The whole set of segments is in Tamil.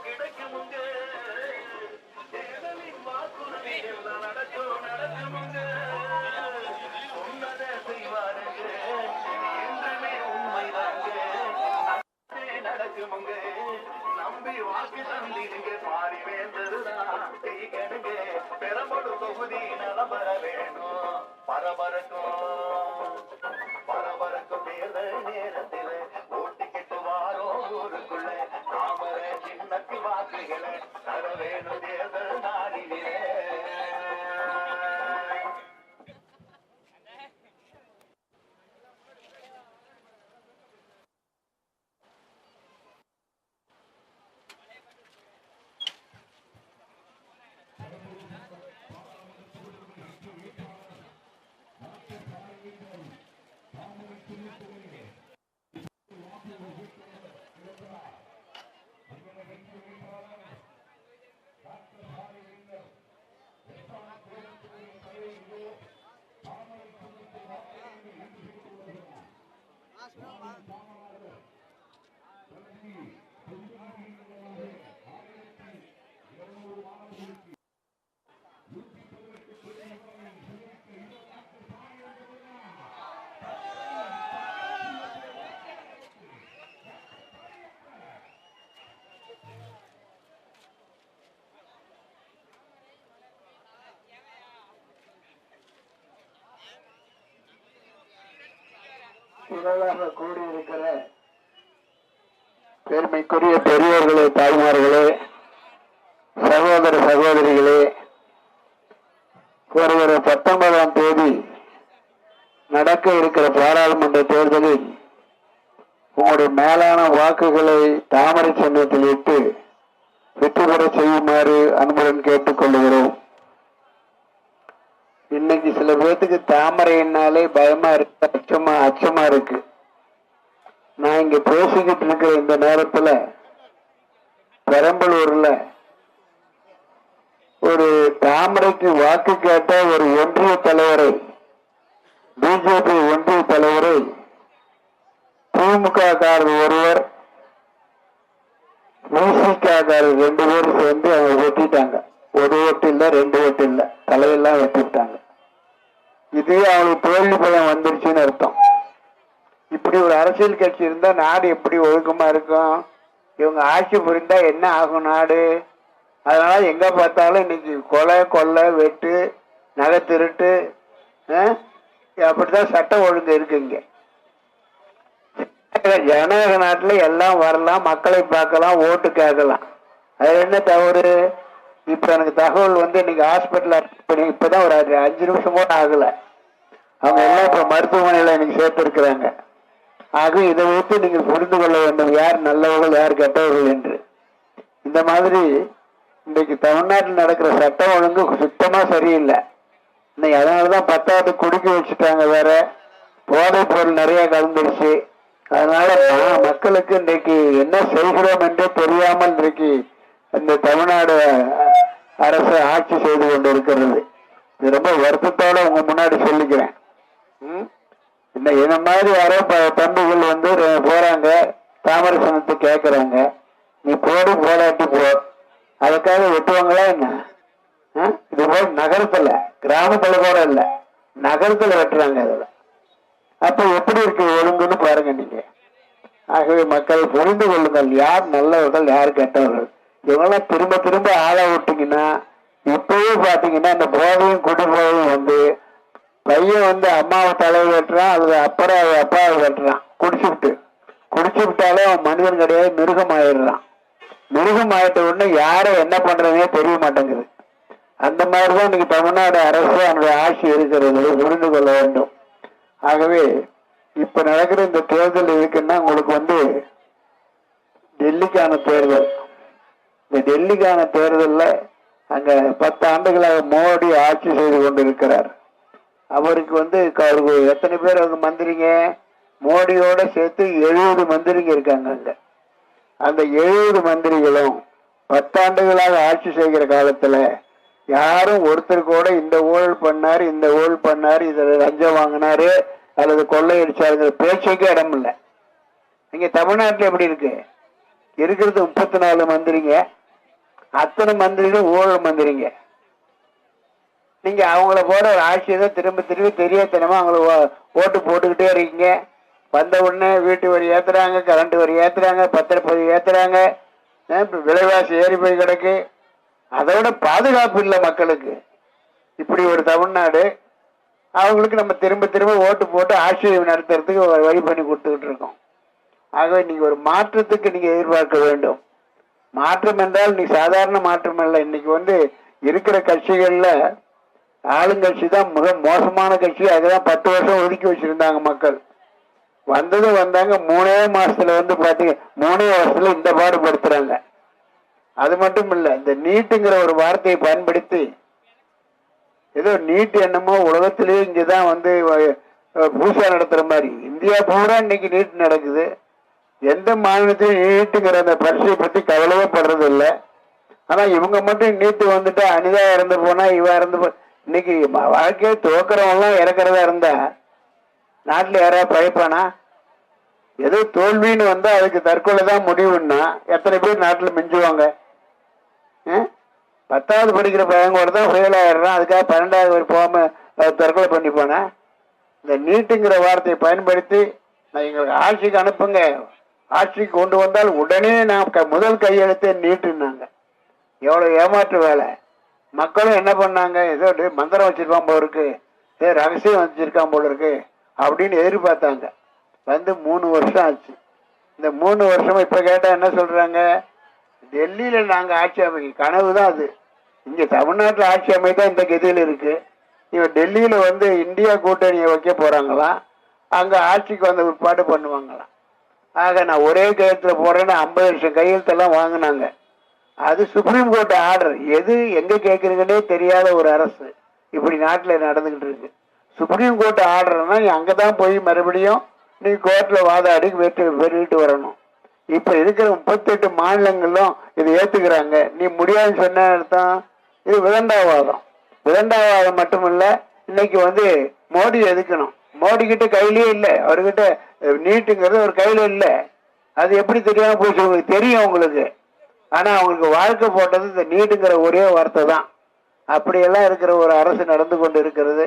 கிடைக்குமுங்க தேர்தலின் வாக்குறுதி எல்லாம் நடக்கும் நடக்குமுங்க சொன்னதை செய்வாருங்க என்றுமே உண்மைதாங்க நடக்குமுங்க நம்பி வாக்கு பாரி செய்கணுங்க பெரம்படு தொகுதி பரபரக்கும் பரபரக்கும் தேர்தல் நேரம் சின்னத்தி தர தேர்தல் நாளிலே திரளாக கூடியிருக்கிற பெருமைக்குரிய பெரியோர்களே தாய்மார்களே சகோதர சகோதரிகளே வருகிற பத்தொன்பதாம் தேதி நடக்க இருக்கிற பாராளுமன்ற தேர்தலில் உங்களுடைய மேலான வாக்குகளை தாமரை சின்னத்தில் இட்டு வெற்றி பெற செய்யுமாறு அன்புடன் கேட்டுக்கொள்கிறோம். இன்னைக்கு சில பேர்த்துக்கு தாமரைன்னாலே பயமா இருக்கு அச்சமா அச்சமா இருக்கு. நான் இங்க பேசிக்கிட்டு இருக்கிற இந்த நேரத்துல பெரம்பலூர்ல ஒரு தாமரைக்கு வாக்கு கேட்ட ஒரு ஒன்றிய தலைவரை பிஜேபி ஒன்றிய தலைவரை திமுக காரர் ஒருவர் விசிக காரர் ரெண்டு பேரும் சேர்ந்து அவங்க வெட்டிட்டாங்க. ஒரு ஓட்டு இல்லை ரெண்டு ஓட்டு இல்லை தலையெல்லாம் வெட்டிட்டாங்க. இது அவளுக்கு தோல்வி பயம் வந்துருச்சுன்னு அர்த்தம். இப்படி ஒரு அரசியல் கட்சி இருந்தா நாடு எப்படி ஒழுக்கமா இருக்கும்? இவங்க ஆட்சி புரிந்தா என்ன ஆகும் நாடு? அதனால எங்க பார்த்தாலும் இன்னைக்கு கொலை கொள்ளை வெட்டு நகை திருட்டு அஹ், அப்படிதான் சட்ட ஒழுங்கு இருக்கு இங்க. ஜனநாயக நாட்டுல எல்லாம் வரலாம் மக்களை பார்க்கலாம் ஓட்டு கேட்கலாம். அது என்ன தவறு? இப்ப எனக்கு தகவல் வந்து இன்னைக்கு ஹாஸ்பிட்டல் இப்பதான் ஒரு அஞ்சு- நிமிஷம் கூட ஆகல. அவங்க எல்லாம் இப்ப மருத்துவமனையில இன்னைக்கு சேர்த்து இருக்கிறாங்க ஆக இதை வைத்து நீங்கள் புரிந்து கொள்ள வேண்டும். யார் நல்லவர்கள் யார் கெட்டவர்கள் என்று. இந்த மாதிரி இன்றைக்கு தமிழ்நாட்டில் நடக்கிற சட்டம் ஒழுங்கு சுத்தமா சரியில்லை. இன்னைக்கு அதனாலதான் பத்தாவது குடிக்க வச்சுட்டாங்க வேற. போதைப் பொருள் நிறைய கலந்துருச்சு. அதனால மக்களுக்கு இன்றைக்கு என்ன செய்கிறோம் என்றே தெரியாமல் இன்றைக்கு இந்த தமிழ்நாடு அரசு ஆட்சி செய்து கொண்டு இருக்கிறது இது ரொம்ப வருத்தத்தோட உங்க முன்னாடி சொல்லிக்கிறேன். ம்? இந்த மாதிரி யாரோ ப- தம்பிகள் வந்து போறாங்க. தாமரை சனத்தை கேட்கறாங்க நீ போடு போராட்டி போ. அதுக்காக வெட்டுவாங்களா என்ன? ஆ? இது போல் நகரத்துல கிராமத்துல கூட இல்லை. நகரத்துல வெட்டுறாங்க அதில் அப்ப எப்படி இருக்கு ஒழுங்குன்னு பாருங்க நீங்க. ஆகவே மக்களை புரிந்து கொள்ளுங்கள். யார் நல்லவர்கள் யார் கெட்டவர்கள்? எவ்வளோ திரும்ப திரும்ப ஆள விட்டீங்கன்னா இப்பவே பாத்தீங்கன்னா இந்த போதையும் குடி போதையும் வந்து பையன் வந்து அம்மாவை தலையை வெட்டுறான் அது அப்புறம் அவ அப்பாவை வெட்டுறான் குடிச்சுக்கிட்டு. குடிச்சு விட்டாலே அவன் மனிதன் கிடையாது மிருகம் ஆயிடுறான் மிருகம் ஆயிட்ட உடனே யாரை என்ன பண்றதுனே தெரிய மாட்டேங்குது. அந்த மாதிரிதான் இன்னைக்கு தமிழ்நாடு அரசு அதனுடைய ஆட்சி இருக்கிறது புரிந்து கொள்ள வேண்டும். ஆகவே இப்ப நடக்கிற இந்த தேர்தல் இருக்குன்னா உங்களுக்கு வந்து டெல்லிக்கான தேர்தல். இந்த டெல்லிக்கான தேர்தலில் அங்கே பத்து ஆண்டுகளாக மோடி ஆட்சி செய்து கொண்டிருக்கிறார். அவருக்கு வந்து அவருக்கு எத்தனை பேர் அவங்க மந்திரிங்க? மோடியோட சேர்த்து எழுபது மந்திரிங்க இருக்காங்க அங்கே. அந்த எழுபது மந்திரிகளும் பத்தாண்டுகளாக ஆட்சி செய்கிற காலத்தில் யாரும் ஒருத்தர் கூட இந்த ஊழல் பண்ணார் இந்த ஊழல் பண்ணார் இதை லஞ்சம் வாங்கினாரு அல்லது கொள்ளையடிச்சாருங்கிற பேச்சுக்கே இடம் இல்லை இங்கே தமிழ்நாட்டில் எப்படி இருக்கு? இருக்கிறது முப்பத்தி நாலு மந்திரிங்க. அத்தனை மந்திரிகளும் ஊழல் மந்திரிங்க. நீங்க அவங்கள போட ஒரு ஆட்சியை தான் திரும்ப திரும்ப தெரியாதனமா அவங்கள ஓட்டு போட்டுக்கிட்டே இருக்கீங்க. வந்த உடனே வீட்டு வரி ஏத்துறாங்க கரண்ட் வரி ஏத்துறாங்க பத்திரப்பதிவு ஏத்துறாங்க. விலைவாசி ஏறி போய் கிடக்கு. அதோட பாதுகாப்பு இல்லை மக்களுக்கு. இப்படி ஒரு தமிழ்நாடு அவங்களுக்கு நம்ம திரும்ப திரும்ப ஓட்டு போட்டு ஆட்சியை நடத்துறதுக்கு வழி பண்ணி கொடுத்துக்கிட்டு இருக்கோம். ஆகவே நீங்க ஒரு மாற்றத்துக்கு நீங்க எதிர்பார்க்க வேண்டும். மாற்றம் என்றால் நீ சாதாரண மாற்றம் அல்ல. இன்னைக்கு வந்து இருக்கிற கட்சிகள்ல ஆளுங்கட்சி தான் மிக மோசமான கட்சி. அதுதான் பத்து வருஷம் ஒதுக்கி வச்சிருந்தாங்க மக்கள். வந்ததும் வந்தாங்க. மூணே மாசத்துல வந்து பாத்தீங்க மூணே வருஷத்துல இந்த பாடுபடுத்துறாங்க. அது மட்டும் இல்ல இந்த நீட்டுங்கிற ஒரு வார்த்தையை பயன்படுத்தி ஏதோ நீட் என்னமோ உலகத்திலேயே இங்கதான் வந்து பூசா நடத்துற மாதிரி. இந்தியா பூரா இன்னைக்கு நீட் நடக்குது. எந்த மாநிலத்திலும் நீட்டுங்கிற அந்த பரிசை பற்றி கவலையே படுறது இல்லை ஆனா இவங்க மட்டும் நீட்டு வந்துட்டு அனிதா இறந்து போனா இவ இறந்து போ இன்னைக்கு வாழ்க்கையை துவக்கிறவங்களாம் இறக்குறதா இருந்தா நாட்டில் யாராவது பழைப்பானா ஏதோ தோல்வின்னு வந்தா அதுக்கு தற்கொலை தான் முடிவுன்னா எத்தனை பேர் நாட்டில் மிஞ்சுவாங்க? ஆ? பத்தாவது படிக்கிற பையன் கூட தான் ஃபெயில் ஆயிடுறான். அதுக்காக பன்னெண்டாவது ஒரு போகாம அஹ், தற்கொலை பண்ணிப்பானா இந்த நீட்டுங்கிற வார்த்தையை பயன்படுத்தி நான் எங்களுக்கு ஆட்சிக்கு அனுப்புங்க. ஆட்சிக்கு கொண்டு வந்தால் உடனே நான் க- முதல் கையெழுத்தே நீட்டுனாங்க. எவ்வளோ ஏமாற்று வேலை. மக்களும் என்ன பண்ணாங்க? ஏதோ மந்திரம் வச்சிருப்பான் போல இருக்கு. ஏ ரகசியம் வச்சிருக்கான் போல இருக்கு அப்படின்னு எதிர்பார்த்தாங்க. வந்து மூணு வருஷம் ஆச்சு. இந்த மூணு வருஷம் இப்போ கேட்டால் என்ன சொல்கிறாங்க டெல்லியில் நாங்கள் ஆட்சி அமைக்க கனவு தான் அது. இங்கே தமிழ்நாட்டில் ஆட்சி அமைத்தா இந்த கதியில் இருக்கு. இவன் டெல்லியில் வந்து இந்தியா கூட்டணியை வைக்க போகிறாங்களாம் அங்கே ஆட்சிக்கு வந்த உட்பாடு பண்ணுவாங்களாம் ஆக நான் ஒரே கையெழுத்துல போடுறேன்னு ஐம்பது லட்சம் கையெழுத்தெல்லாம் வாங்கினாங்க. அது சுப்ரீம் கோர்ட் ஆர்டர் எது எங்கே கேட்குறீங்கன்னே தெரியாத ஒரு அரசு. இப்படி நாட்டில் நடந்துக்கிட்டு இருக்கு. சுப்ரீம் கோர்ட் ஆர்டர்னா அங்கே தான் போய் மறுபடியும் நீ கோர்ட்டில் வாதாடி வெற்றி பெருகிட்டு வரணும். இப்போ இருக்கிற முப்பத்தெட்டு மாநிலங்களும் இதை ஏற்றுக்கிறாங்க நீ முடியாதுன்னு சொன்ன அர்த்தம். இது விதண்டாவாதம். விதண்டாவாதம் மட்டுமல்ல இன்னைக்கு வந்து மோடி எதுக்கணும்? மோடி கிட்ட கையிலேயே இல்லை. அவர்கிட்ட நீட்டுங்கிறது ஒரு கையில இல்லை. அது எப்படி தெரியாம போச்சு உங்களுக்கு தெரியும் அவங்களுக்கு ஆனா அவங்களுக்கு வாழ்க்கை போட்டது இந்த நீட்டுங்கிற ஒரே வார்த்தை தான். அப்படியெல்லாம் இருக்கிற ஒரு அரசு நடந்து கொண்டு இருக்கிறது.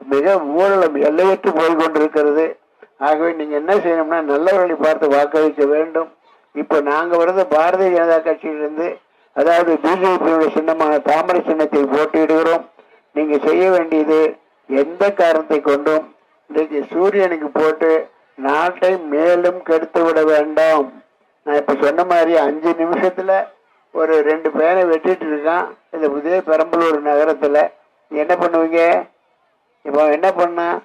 மிக ஊழலம் எல்லையற்று போய் கொண்டிருக்கிறது. ஆகவே நீங்க என்ன செய்யணும்னா நல்லவர்களை பார்த்து வாக்களிக்க வேண்டும். இப்ப நாங்க வருது பாரதிய ஜனதா கட்சியிலிருந்து. அதாவது பிஜேபியோட சின்னமான தாமரை சின்னத்தை போட்டியிடுகிறோம். நீங்க செய்ய வேண்டியது எந்த காரணத்தை கொண்டும் இன்றைக்கு சூரியனுக்கு போட்டு நாட்டை மேலும் கெடுத்து விட வேண்டாம். நான் இப்ப சொன்ன மாதிரி அஞ்சு நிமிஷத்துல ஒரு ரெண்டு பேரை வெட்டிட்டு இருக்கான். இந்த புதிய பெரம்பலூர் நகரத்துல. என்ன பண்ணுவீங்க? இப்போ என்ன பண்ணா?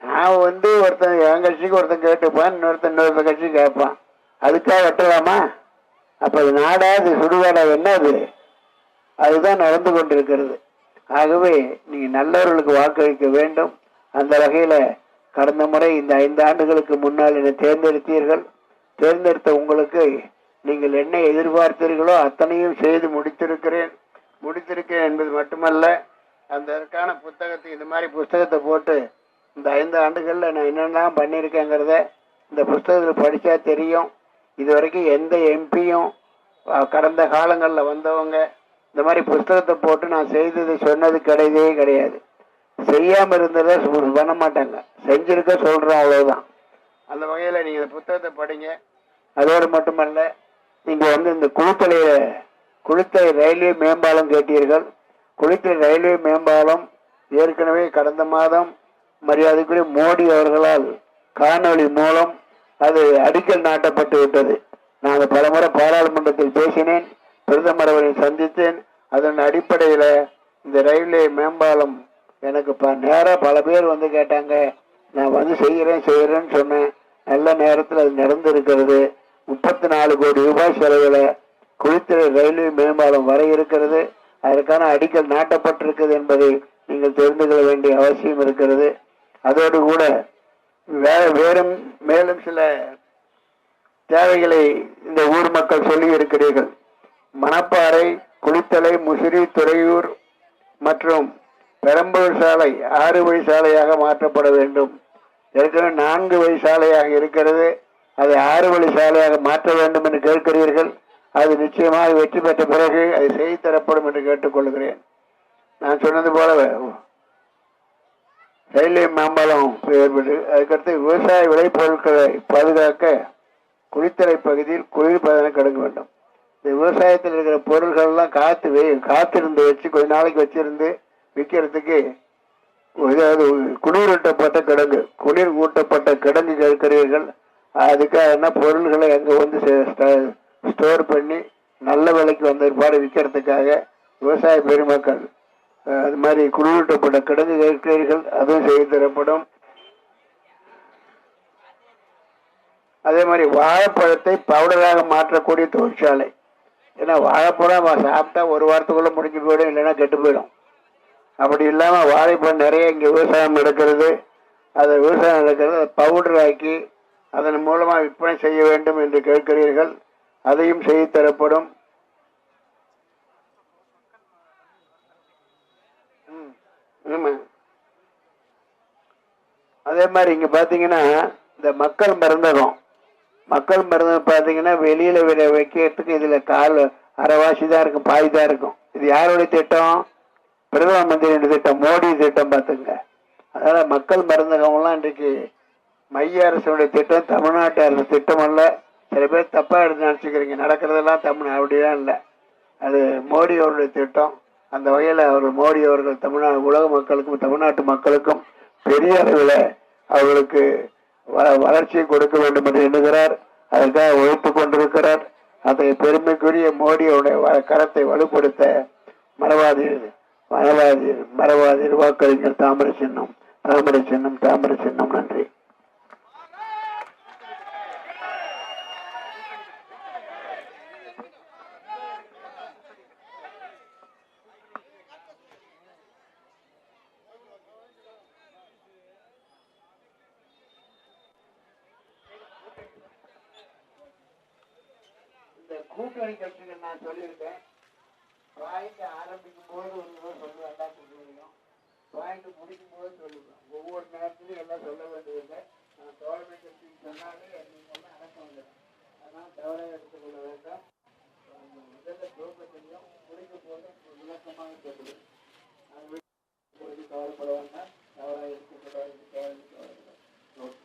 நான் வந்து ஒருத்தன் என் கட்சிக்கு ஒருத்தன் கேட்டுப்பான் இன்னொருத்தன் இன்னொருத்த கட்சி கேட்பான். அதுக்காக வெட்டலாமா? அப்ப அது நாடா அது சுடுகாடா என்ன அது? அதுதான் நடந்து கொண்டிருக்கிறது. ஆகவே நீங்க நல்லவர்களுக்கு வாக்களிக்க வேண்டும். அந்த வகையில் கடந்த முறை இந்த ஐந்து ஆண்டுகளுக்கு முன்னால் என்னை தேர்ந்தெடுத்தீர்கள். தேர்ந்தெடுத்த உங்களுக்கு நீங்கள் என்ன எதிர்பார்த்தீர்களோ அத்தனையும் செய்து முடித்திருக்கிறேன். முடித்திருக்கேன் என்பது மட்டுமல்ல அந்த அதற்கான புத்தகத்தை இந்த மாதிரி புஸ்தகத்தை போட்டு இந்த ஐந்து ஆண்டுகளில் நான் என்னென்ன பண்ணியிருக்கேங்கிறத இந்த புஸ்தகத்தில் படித்தா தெரியும். இது வரைக்கும் எந்த எம்பியும் கடந்த காலங்களில் வந்தவங்க இந்த மாதிரி புஸ்தகத்தை போட்டு நான் செய்தது சொன்னது கிடையவே கிடையாது. செய்யாம இருந்ததை பண்ண மாட்டாங்க. செஞ்சிருக்க சொல்றோம் அவ்வளவுதான். அந்த வகையில நீங்க இந்த புத்தகத்தை படிங்க. அதோடு மட்டுமல்ல நீங்க வந்து இந்த குளித்தலைய குளித்தலை ரயில்வே மேம்பாலம் கேட்டீர்கள். குளித்தலை ரயில்வே மேம்பாலம் ஏற்கனவே கடந்த மாதம் மரியாதைக்குரிய மோடி அவர்களால் காணொளி மூலம் அது அடிக்கல் நாட்டப்பட்டு விட்டது. நான் பலமுறை பாராளுமன்றத்தில் பேசினேன் பிரதமர் அவரை சந்தித்தேன். அதன் அடிப்படையில இந்த ரயில்வே மேம்பாலம் எனக்கு ப நேராக பல பேர் வந்து கேட்டாங்க நான் வந்து செய்கிறேன் செய்கிறேன்னு சொன்னேன். நல்ல நேரத்தில் அது நடந்திருக்கிறது. முப்பத்தி நாலு கோடி ரூபாய் செலவில் குளித்தலை ரயில்வே மேம்பாலம் வர இருக்கிறது. அதற்கான அடிக்கல் நாட்டப்பட்டிருக்கிறது என்பதை நீங்கள் தெரிந்து கொள்ள வேண்டிய அவசியம் இருக்கிறது. அதோடு கூட வே வேறும் மேலும் சில தேவைகளை இந்த ஊர் மக்கள் சொல்லி இருக்கிறீர்கள். மணப்பாறை குளித்தலை முசிறி துறையூர் மற்றும் பெரம்பூர் சாலை ஆறு வழி சாலையாக மாற்றப்பட வேண்டும். ஏற்கனவே நான்கு வழி சாலையாக இருக்கிறது. அதை ஆறு வழி சாலையாக மாற்ற வேண்டும் என்று கேட்கிறீர்கள். அது நிச்சயமாக வெற்றி பெற்ற பிறகு அது செய்து தரப்படும் என்று கேட்டுக்கொள்கிறேன். நான் சொன்னது போல ரயில்வே மேம்பாலம் ஏற்பட்டு அதுக்கடுத்து விவசாய விளைபொருட்களை பாதுகாக்க குளித்தலை பகுதியில் குளிர்பதன கடங்க வேண்டும். இந்த விவசாயத்தில் இருக்கிற பொருள்கள்லாம் காத்து வே காத்திருந்து வச்சு கொஞ்ச நாளைக்கு வச்சிருந்து விற்கிறதுக்கு ஏதாவது குளிரூட்டப்பட்ட கிடங்கு. குளிர் ஊட்டப்பட்ட கிடங்கு கேட்கிறீர்கள் அதுக்காக என்ன பொருள்களை அங்கே வந்து ஸ்டோர் பண்ணி நல்ல விலைக்கு வந்த பாடு விற்கிறதுக்காக விவசாய பெருமக்கள். அது மாதிரி குளிரூட்டப்பட்ட கிடங்கு கேட்கிறீர்கள் அதுவும் செய்து தரப்படும். அதே மாதிரி வாழைப்பழத்தை பவுடராக மாற்றக்கூடிய தொழிற்சாலை. ஏன்னா வாழைப்பழம் சாப்பிட்டா ஒரு வாரத்துக்குள்ளே முடிஞ்சு போயிடும் இல்லைன்னா கெட்டு போயிடும். அப்படி இல்லாமல் வாழைப்பழம் நிறைய இங்கே விவசாயம் நடக்கிறது. அதை விவசாயம் நடக்கிறது அதை பவுடர் ஆக்கி அதன் மூலமாக விற்பனை செய்ய வேண்டும் என்று கேட்கிறீர்கள். அதையும் செய்து தரப்படும் ம், அதே மாதிரி இங்கே பார்த்தீங்கன்னா இந்த மக்கள் மருந்தகம். மக்கள் மருந்தகம் பார்த்தீங்கன்னா வெளியில் விட வைக்கிறதுக்கு இதில் கால் அரைவாசி தான் இருக்கும் பாய் தான் இருக்கும். இது யாருடைய திட்டம்? பிரதம மந்திரி திட்டம் மோடி திட்டம் பார்த்துங்க. அதனால மக்கள் மருந்தகம்லாம் இன்றைக்கு மைய அரசுடைய திட்டம் தமிழ்நாட்டு அரசு திட்டம் அல்ல. சில பேர் தப்பா எடுத்து நினச்சிக்கிறீங்க. நடக்கிறதெல்லாம் தமிழ் அப்படிலாம் இல்லை. அது மோடி அவருடைய திட்டம். அந்த வகையில் அவர் மோடி அவர்கள் தமிழ்நாடு உலக மக்களுக்கும் தமிழ்நாட்டு மக்களுக்கும் பெரிய அளவில் அவர்களுக்கு வ- வளர்ச்சியை கொடுக்க வேண்டும் என்று எண்ணுகிறார். அதற்காக உழைத்து கொண்டிருக்கிறார். அதை பெருமைக்குரிய மோடியோட வ- கரத்தை வலுப்படுத்த மறவாதீர் வரவாதீர் வரவாதீர் வாக்களிங்கள் தாமர சின்னம் தாமர சின்னம் தாமர சின்னம். நன்றி. கூட்டணி கட்சிகள் நான் சொல்லியிருக்கேன். பாயிண்ட் ஆரம்பிக்கும் போது ஒரு போது சொல்லுவாங்க சொல்லுவோம் பாயிண்ட் முடிக்கும் போது சொல்லுவோம் ஒவ்வொரு நேரத்துலையும் எல்லாம் சொல்ல வேண்டியதில்லை நான் கவர்மெண்ட் அப்படின்னு சொன்னாலே எல்லாம் அடக்க இல்லை. அதனால் தவறாக எடுத்துக்கொள்ள வேண்டாம். முதல்ல குடும்பத்திலையும் முடிக்கும் போது விளக்கமாக சொல்லுவேன் அது கவலைப்பட வேண்டாம். தவறாக எடுத்துக்கொள்ள கவலை கவலை ஓகே